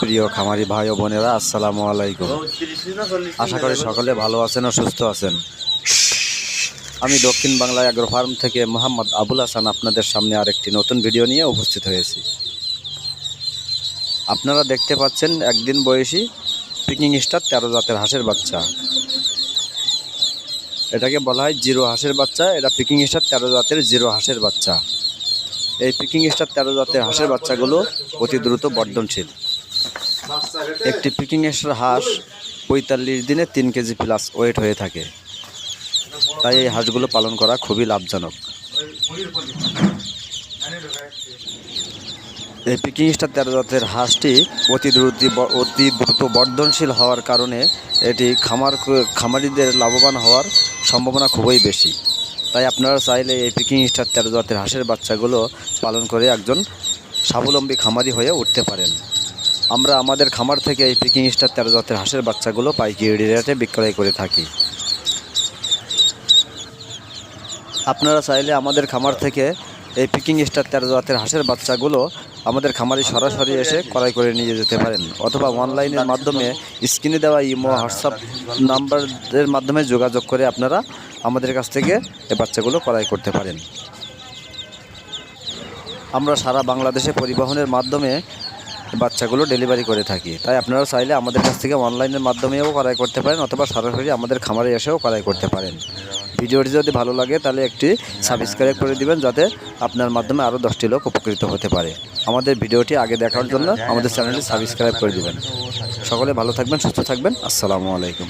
প্রিয় খামারি ভাই ও বোনেরা, আসসালামু আলাইকুম। আশা করি সকলে ভালো আছেন ও সুস্থ আছেন। আমি দক্ষিণ বাংলা অ্যাগ্রো ফার্ম থেকে মোহাম্মদ আবুল হাসান আপনাদের সামনে আরেকটি নতুন ভিডিও নিয়ে উপস্থিত হয়েছি। আপনারা দেখতে পাচ্ছেন একদিন বয়সী পিকিং স্টার তেরো জাতের হাঁসের বাচ্চা। এটাকে বলা হয় জিরো হাঁসের বাচ্চা, এটা পিকিং স্টার তেরো জাতের জিরো হাঁসের বাচ্চা। এই পিকিং স্টার তেরো জাতের হাঁসের বাচ্চাগুলো অতি দ্রুত বর্ধনশীল। একটি পিকিং হাঁস পঁয়তাল্লিশ দিনে তিন কেজি প্লাস ওয়েট হয়ে থাকে। তাই এই হাঁসগুলো পালন করা খুবই লাভজনক। এই পিকিং স্টার তেরো জাতের হাঁসটি অতি দ্রুত অতি দ্রুত বর্ধনশীল হওয়ার কারণে এটি খামার, খামারিদের লাভবান হওয়ার সম্ভাবনা খুবই বেশি। তাই আপনারা চাইলে এই পিকিং স্টার তেরো জাতের হাঁসের বাচ্চাগুলো পালন করে একজন স্বাবলম্বী খামারি হয়ে উঠতে পারেন। আমরা আমাদের খামার থেকে এই পিকিং স্টার তেরো জাতের হাঁসের বাচ্চাগুলো পাইকারি রেটে বিক্রয় করে থাকি। আপনারা চাইলে আমাদের খামার থেকে এই পিকিং স্টার তেরো জাতের হাঁসের বাচ্চাগুলো আমাদের খামারে সরাসরি এসে ক্রয় করে নিয়ে যেতে পারেন অথবা অনলাইনের মাধ্যমে স্ক্রিনে দেওয়া ইমো, হোয়াটসঅ্যাপ নাম্বারের মাধ্যমে যোগাযোগ করে আপনারা আমাদের কাছ থেকে এই বাচ্চাগুলো ক্রয় করতে পারেন। আমরা সারা বাংলাদেশে পরিবহনের মাধ্যমে বাচ্চাগুলো ডেলিভারি করে থাকি। তাই আপনারা চাইলে আমাদের কাছ থেকে অনলাইনের মাধ্যমেও ক্রয় করতে পারেন অথবা সরাসরি আমাদের খামারে এসেও ক্রয় করতে পারেন। ভিডিওটি যদি ভালো লাগে তাহলে একটি সাবস্ক্রাইব করে দিবেন যাতে আপনার মাধ্যমে আরও দশটি লোক উপকৃত হতে পারে। আমাদের ভিডিওটি আগে দেখার জন্য আমাদের চ্যানেলটি সাবস্ক্রাইব করে দিবেন। সকলে ভালো থাকবেন, সুস্থ থাকবেন। আসসালামু আলাইকুম।